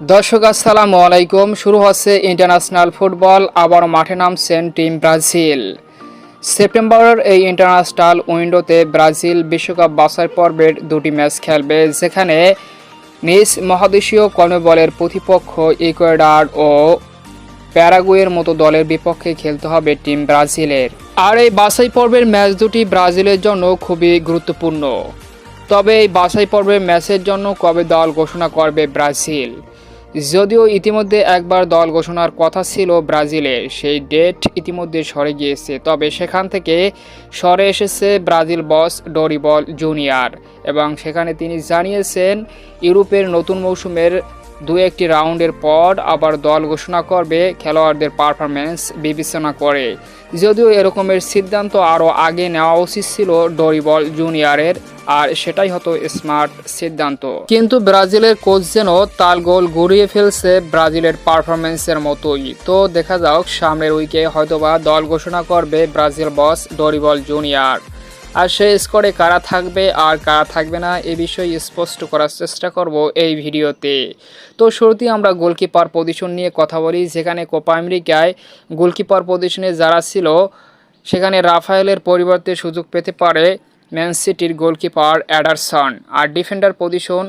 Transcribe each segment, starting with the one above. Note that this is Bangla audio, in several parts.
দর্শক, আসসালামু আলাইকুম। শুরু হচ্ছে ইন্টারন্যাশনাল ফুটবল। আবার মাঠে নামছেন টিম ব্রাজিল। সেপ্টেম্বরের এই ইন্টারন্যাশনাল উইন্ডোতে ব্রাজিল বিশ্বকাপ বাছাই পর্বের দুটি ম্যাচ খেলবে, যেখানে নিজ মহাদেশীয় কর্মবলের প্রতিপক্ষ ইকুয়েডার ও প্যারাগুয়ের মতো দলের বিপক্ষে খেলতে হবে টিম ব্রাজিলের। আর এই বাছাই পর্বের ম্যাচ দুটি ব্রাজিলের জন্য খুবই গুরুত্বপূর্ণ। তবে এই বাছাই পর্বের ম্যাচের জন্য কবে দল ঘোষণা করবে ব্রাজিল? যদিও ইতিমধ্যে একবার দল ঘোষণার কথা ছিল ব্রাজিলে, সেই ডেট ইতিমধ্যে সরে গিয়েছে, তবে সেখান থেকে সরে এসেছে ব্রাজিল বস ডরিবল জুনিয়র এবং সেখানে তিনি জানিয়েছেন, ইউরোপের নতুন মৌসুমের দু একটি রাউন্ডের পর আবার দল ঘোষণা করবে খেলোয়াড়দের পারফরমেন্স বিবেচনা করে। যদিও এরকমের সিদ্ধান্ত আরও আগে নেওয়া উচিত ছিল ডরিবল জুনিয়রের, আর সেটাই হতো স্মার্ট সিদ্ধান্ত। কিন্তু ব্রাজিলের কোচ যেন তাল গোল ঘুরিয়ে ফেলছে ব্রাজিলের পারফরমেন্সের মতোই। তো দেখা যাক, সামনের উইকে হয়তোবা দল ঘোষণা করবে ব্রাজিল বস ডরিবল জুনিয়র। আর সেই স্কোরে কারা থাকবে আর কারা থাকবে না, এ বিষয়ে স্পষ্ট করার চেষ্টা করব এই ভিডিওতে। তো শুরুতেই আমরা গোলকিপার পজিশন নিয়ে কথা বলি, যেখানে কোপা আমেরিকায় গোলকিপার পজিশনে যারা ছিল, সেখানে রাফায়েলের পরিবর্তে সুযোগ পেতে পারে ম্যান সিটির গোলকিপার অ্যাডারসন আর ডিফেন্ডার পজিশন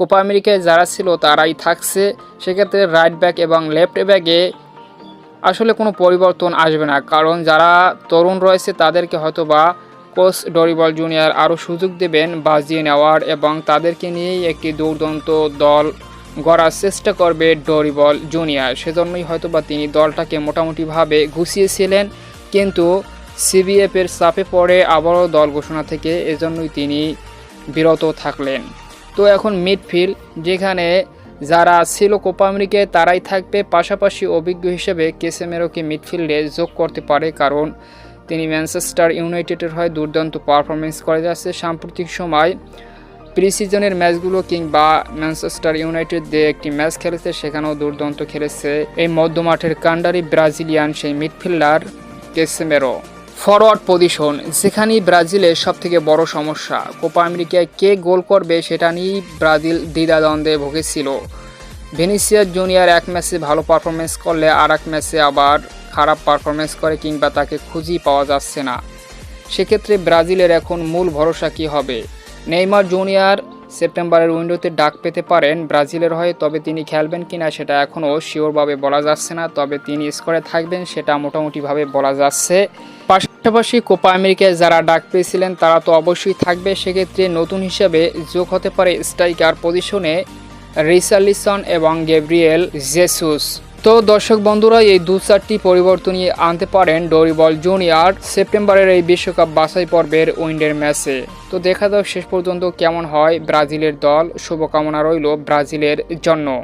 কোপা আমেরিকায় যারা ছিল, তারাই থাকছে। সেক্ষেত্রে রাইট ব্যাক এবং লেফট ব্যাকে আসলে কোনো পরিবর্তন আসবে না, কারণ যারা তরুণ রয়েছে, তাদেরকে হয়তো বা কোচ ডরিবল জুনিয়র আরও সুযোগ দেবেন বাজিয়ে নেওয়ার এবং তাদেরকে নিয়েই একটি দুর্দান্ত দল গড়ার চেষ্টা করবে ডরিবল জুনিয়র। সেজন্যই হয়তো বা তিনি দলটাকে মোটামুটিভাবে গুছিয়েছিলেন, কিন্তু সিবিএফের চাপে পড়ে আবারও দল ঘোষণা থেকে এজন্যই তিনি বিরত থাকলেন। তো এখন মিডফিল্ড, যেখানে যারা ছিল কোপা আমেরিকায়, তারাই থাকবে। পাশাপাশি অভিজ্ঞ হিসেবে কেসেমেরোকে মিডফিল্ডে যোগ করতে পারে, কারণ তিনি ম্যানচেস্টার ইউনাইটেডের হয়ে দুর্দান্ত পারফরমেন্স করে যাচ্ছে। সাম্প্রতিক সময় প্রি সিজনের ম্যাচগুলো কিংবা ম্যানচেস্টার ইউনাইটেড দিয়ে একটি ম্যাচ খেলেছে, সেখানেও দুর্দান্ত খেলেছে। এই মধ্যমাঠের কান্ডারি ব্রাজিলিয়ান সেই মিডফিল্ডার কেসেমেরো। ফরওয়ার্ড পজিশন, যেখানেই ব্রাজিলের সব থেকে বড় সমস্যা, কোপা আমেরিকায় কে গোল করবে সেটা নিয়েই ব্রাজিল দ্বিধাদ্বন্দ্বে ভুগেছিল। ভেনিসিয়া জুনিয়র এক ম্যাচে ভালো পারফরমেন্স করলে আর এক ম্যাচে আবার খারাপ পারফরমেন্স করে কিংবা তাকে খুঁজেই পাওয়া যাচ্ছে না। সেক্ষেত্রে ব্রাজিলের এখন মূল ভরসা কী হবে? নেইমার জুনিয়র সেপ্টেম্বরের উইন্ডোতে ডাক পেতে পারেন ব্রাজিলের হয়ে, তবে তিনি খেলবেন কিনা সেটা এখনও শিওরভাবে বলা যাচ্ছে না, তবে তিনি স্কোরে থাকবেন সেটা মোটামুটিভাবে বলা যাচ্ছে। পাশাপাশি কোপা আমেরিকায় যারা ডাক পেয়েছিলেন, তারা তো অবশ্যই থাকবে। সেক্ষেত্রে নতুন হিসেবে যোগ হতে পারে স্ট্রাইকার পজিশনে রিসার্লিসন এবং গেব্রিয়েল জেসুস। তো দর্শক বন্ধুরা, এই দু চারটি পরিবর্তনই আনতে পারেন ডরিবল জুনিয়র সেপ্টেম্বরের এই বিশ্বকাপ বাছাই পর্বের উইন্ডের ম্যাচে। তো দেখা যাক শেষ পর্যন্ত কেমন হয় ব্রাজিলের দল। শুভকামনা রইল ব্রাজিলের জন্য।